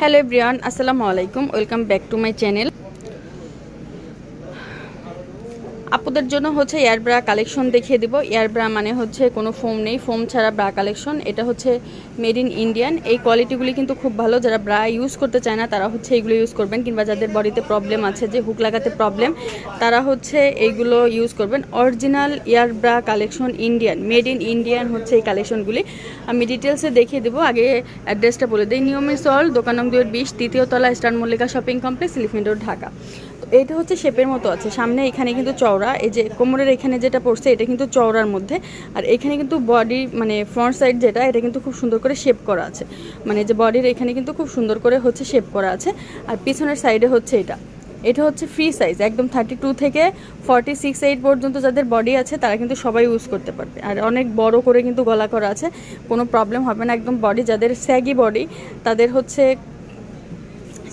Hello everyone আসসালামু আলাইকুম। Welcome back to my channel. আপুদের জন্য হচ্ছে এয়ার ব্রা কালেকশন দেখিয়ে দিব। এয়ার ব্রা মানে হচ্ছে কোনো ফোম নেই। ফোম ছাড়া ব্রা কালেকশন এটা হচ্ছে মেড ইন ইন্ডিয়ান এই কোয়ালিটিগুলি কিন্তু খুব ভালো। যারা ব্রা ইউজ করতে চায় না, তারা হচ্ছে এইগুলো ইউজ করবেন। কিংবা যাদের বডিতে প্রবলেম আছে, যে হুক লাগাতে প্রবলেম তারা হচ্ছে এইগুলো ইউজ করবেন। Original air bra collection Indian made in Indian হচ্ছে এই কালেকশনগুলি আমি ডিটেলসে দেখিয়ে দেবো। আগে অ্যাড্রেসটা বলে দিই। নিয়মিত সল দোকান নং দুয়ের বিশ, তৃতীয় তলা star Mallika shopping complex elephant road Dhaka. তো এইটা হচ্ছে শেপের মতো আছে। সামনে এখানে কিন্তু চওড়া, এই যে কোমরের এখানে যেটা পড়ছে এটা কিন্তু চওড়ার মধ্যে। আর এখানে কিন্তু বডি মানে ফ্রন্ট সাইড যেটা, এটা কিন্তু খুব সুন্দর করে শেপ করা আছে। মানে যে বডির এখানে কিন্তু খুব সুন্দর করে হচ্ছে শেপ করা আছে। আর পিছনের সাইডে হচ্ছে এটা। এটা হচ্ছে ফ্রি সাইজ, একদম থার্টি টু থেকে ফর্টি সিক্স এইট পর্যন্ত যাদের বডি আছে, তারা কিন্তু সবাই ইউজ করতে পারবে। আর অনেক বড় করে কিন্তু গলা করা আছে। কোনো প্রবলেম হবে না, একদম বডি, যাদের স্যাগি বডি, তাদের হচ্ছে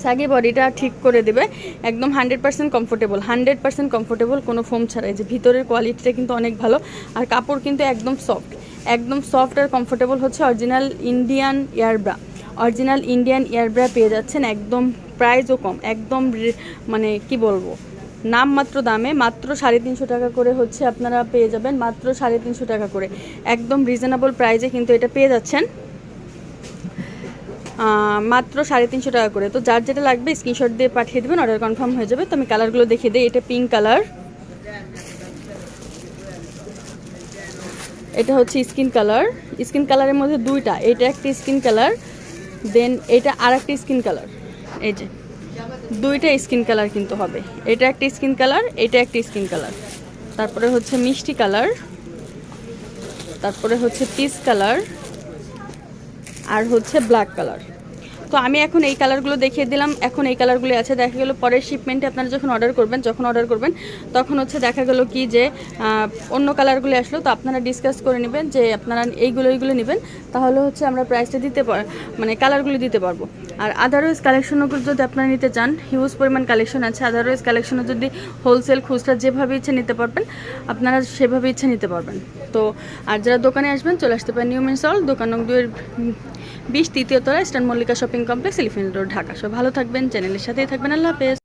স্যাগি বডিটা ঠিক করে দেবে, একদম hundred percent comfortable hundred percent comfortable কোনো ফোম ছাড়াই। যে ভিতরের কোয়ালিটিটা কিন্তু অনেক ভালো, আর কাপড় কিন্তু একদম সফট একদম সফট আর কমফোর্টেবল হচ্ছে original Indian air bra original Indian air bra পেয়ে যাচ্ছেন একদম প্রাইসও কম, একদম মানে কি বলব, নাম মাত্র দামে, মাত্র সাড়ে তিনশো টাকা করে হচ্ছে আপনারা পেয়ে যাবেন, মাত্র সাড়ে তিনশো টাকা করে। একদম রিজনেবল প্রাইজে কিন্তু এটা পেয়ে যাচ্ছেন। মাত্র সাড়ে তিনশো টাকা করে। তো যার যেটা লাগবে স্ক্রিনশট দিয়ে পাঠিয়ে দেবেন অর্ডার কনফার্ম হয়ে যাবে। তো আমি কালারগুলো দেখিয়ে দিই, এটা পিঙ্ক কালার এটা হচ্ছে স্কিন কালার স্কিন কালারের মধ্যে দুইটা, এটা একটা স্কিন কালার দেন এটা আর একটা স্কিন কালার এই যে, দুইটা স্কিন কালার কিন্তু হবে। এটা একটা স্কিন কালার এটা একটা স্কিন কালার তারপরে হচ্ছে মিষ্টি কালার তারপরে হচ্ছে পিস কালার আর হচ্ছে ব্ল্যাক কালার তো আমি এখন এই কালারগুলো দেখিয়ে দিলাম। এখন এই কালারগুলো আছে, দেখা গেলো পরের শিপমেন্টে আপনারা যখন অর্ডার করবেন, যখন অর্ডার করবেন, তখন হচ্ছে দেখা গেলো কি যে অন্য কালারগুলো আসলো, তো আপনারা ডিসকাস করে নেবেন যে আপনারা এইগুলো এইগুলো নেবেন, তাহলে হচ্ছে আমরা প্রাইসটা দিতে পার মানে কালারগুলো দিতে পারব। আর আদারওয়াইজ কালেকশনগুলো যদি আপনারা নিতে চান হিউজ পরিমাণ কালেকশন আছে আদারওয়াইজ কালেকশনও যদি হোলসেল খুচরা যেভাবে ইচ্ছে নিতে পারবেন, আপনারা সেভাবে ইচ্ছে নিতে পারবেন। তো আর যারা দোকানে আসবেন, চলে আসতে পারেন নিউ দোকান দুয়ের বিশ তৃতীয় তলা Eastern Mallika shopping complex, elephant road, Dhaka. সব ভালো থাকবেন, চ্যানেলের সাথেই থাকবেন। আল্লাহ হাফেজ।